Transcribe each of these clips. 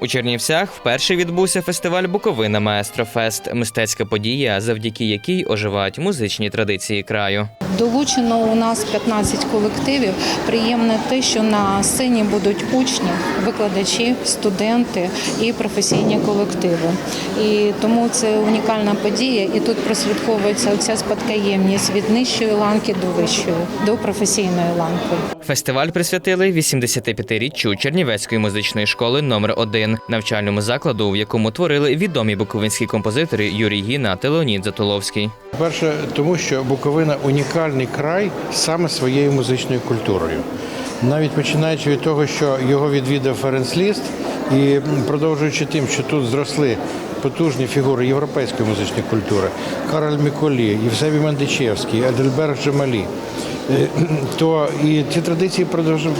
У Чернівцях вперше відбувся фестиваль Буковина Маестро Фест, мистецька подія, завдяки якій оживають музичні традиції краю. Долучено у нас 15 колективів. Приємне те, що на сцені будуть учні, викладачі, студенти і професійні колективи. І тому це унікальна подія. І тут прослідковується оця спадкоємність від нижчої ланки до вищої, до професійної ланки. Фестиваль присвятили 85-річчю Чернівецької музичної школи номер 1 навчальному закладу, в якому творили відомі буковинські композитори Юрій Гіна та Леонід Затуловський. Перше, тому що Буковина унікальний край саме своєю музичною культурою. Навіть починаючи від того, що його відвідав Ференц Ліст, і продовжуючи тим, що тут зросли потужні фігури європейської музичної культури, Кароль Міколі, Євсевій Мандичевський, Едельберг Джемалі. е, То і ці традиції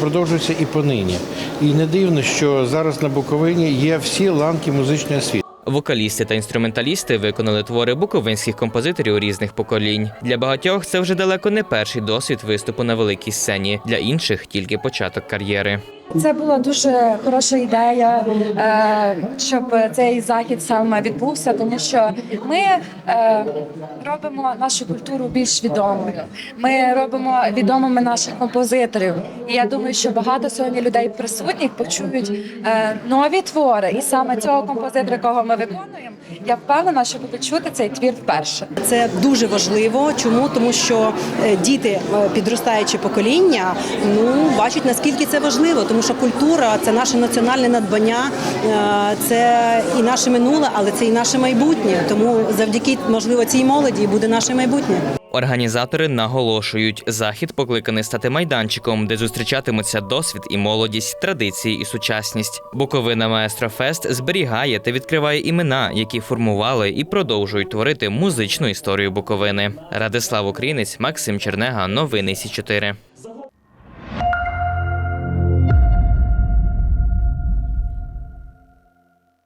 продовжуються і понині. І не дивно, що зараз на Буковині є всі ланки музичної освіти. Вокалісти та інструменталісти виконали твори буковинських композиторів різних поколінь. Для багатьох це вже далеко не перший досвід виступу на великій сцені. Для інших тільки початок кар'єри. Це була дуже хороша ідея, е, щоб цей захід саме відбувся, тому що ми е, робимо нашу культуру більш відомою. Ми робимо відомими наших композиторів. І я думаю, що багато сьогодні людей присутніх почують е, нові твори. І саме цього композитора, якого ми виконуємо, я впевнена, що будуть чути цей твір вперше. Це дуже важливо. Чому? Тому що діти, підростаюче покоління, ну бачать наскільки це важливо, тому що культура це наше національне надбання, е, це і наше минуле, але це і наше майбутнє. Тому завдяки можливо цій молоді буде наше майбутнє. Організатори наголошують, захід покликаний стати майданчиком, де зустрічатимуться досвід і молодість, традиції і сучасність. Буковина Маестро Фест зберігає та відкриває імена, які формували і продовжують творити музичну історію Буковини. Радислав Українець, Максим Чернега, новини Сі 4